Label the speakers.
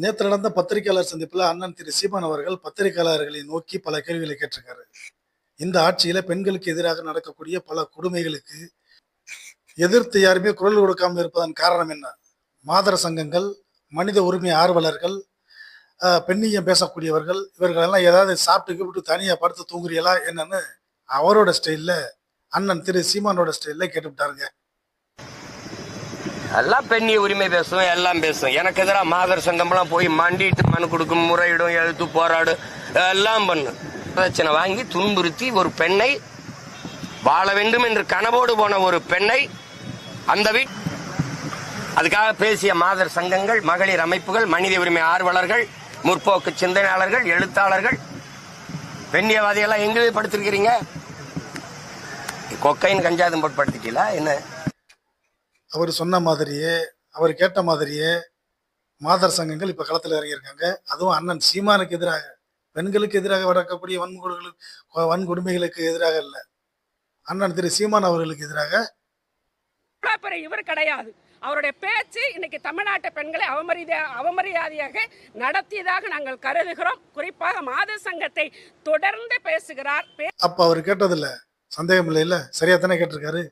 Speaker 1: நேற்று நடந்த பத்திரிகையாளர் சந்திப்பில் அண்ணன் திரு சீமான் அவர்கள் பத்திரிகையாளர்களை நோக்கி பல கேள்விகளை கேட்டிருக்காரு. இந்த ஆட்சியில பெண்களுக்கு எதிராக நடக்கக்கூடிய பல கொடுமைகளுக்கு எதிர்த்து யாருமே குரல் கொடுக்காமல் இருப்பதன் காரணம் என்ன? மாதர சங்கங்கள் மனித உரிமை ஆர்வலர்கள் பெண்ணியம் பேசக்கூடியவர்கள் இவர்கள் எல்லாம் ஏதாவது சாப்பிட்டு கீப்பிட்டு தனியாக படுத்து தூங்குறீங்களா என்னன்னு அவரோட ஸ்டைலில் அண்ணன் திரு சீமானோட ஸ்டைலில் கேட்டுவிட்டாருங்க.
Speaker 2: எல்லாம் பெண்ணிய உரிமை பேசும் எல்லாம் பேசும். எனக்கு எதிராக மாதர் சங்கம்லாம் போய் மண்டிட்டு மனு கொடுக்கும் முறையிடும் எழுத்து போராடும் எல்லாம் பண்ணும். பிரச்சனை வாங்கி துன்புறுத்தி ஒரு பெண்ணை வாழ வேண்டும் என்று கனவோடு போன ஒரு பெண்ணை அந்த வீட் அதுக்காக பேசிய மாதர் சங்கங்கள் மகளிர் அமைப்புகள் மனித உரிமை ஆர்வலர்கள் முற்போக்கு சிந்தனையாளர்கள் எழுத்தாளர்கள் பெண்ணியவாதியெல்லாம் எங்கே படுத்திருக்கிறீங்க? கொக்கைன் கஞ்சாதும் போட்டு படுத்திட்டீங்களா என்ன?
Speaker 1: அவர் சொன்ன மாதிரியே அவர் கேட்ட மாதிரியே மாதர் சங்கங்கள் இப்ப களத்துல இறங்கியிருக்காங்க. அதுவும் அண்ணன் சீமானுக்கு எதிராக பெண்களுக்கு எதிராக நடக்கக்கூடிய வன்கொடுகளுக்கு வன்கொடுமைகளுக்கு எதிராக இல்ல. அண்ணன் திரு சீமான் அவர்களுக்கு எதிராக
Speaker 3: இவர் கிடையாது. அவருடைய பேச்சு இன்னைக்கு தமிழ்நாட்டு பெண்களை அவமரியாதை அவமரியாதையாக நடத்தியதாக நாங்கள் கருதுகிறோம். குறிப்பாக மாத சங்கத்தை தொடர்ந்து பேசுகிறார்.
Speaker 1: அப்ப அவர் கேட்டதில்ல. சந்தேகம் இல்லை? இல்ல சரியா தானே கேட்டிருக்காரு?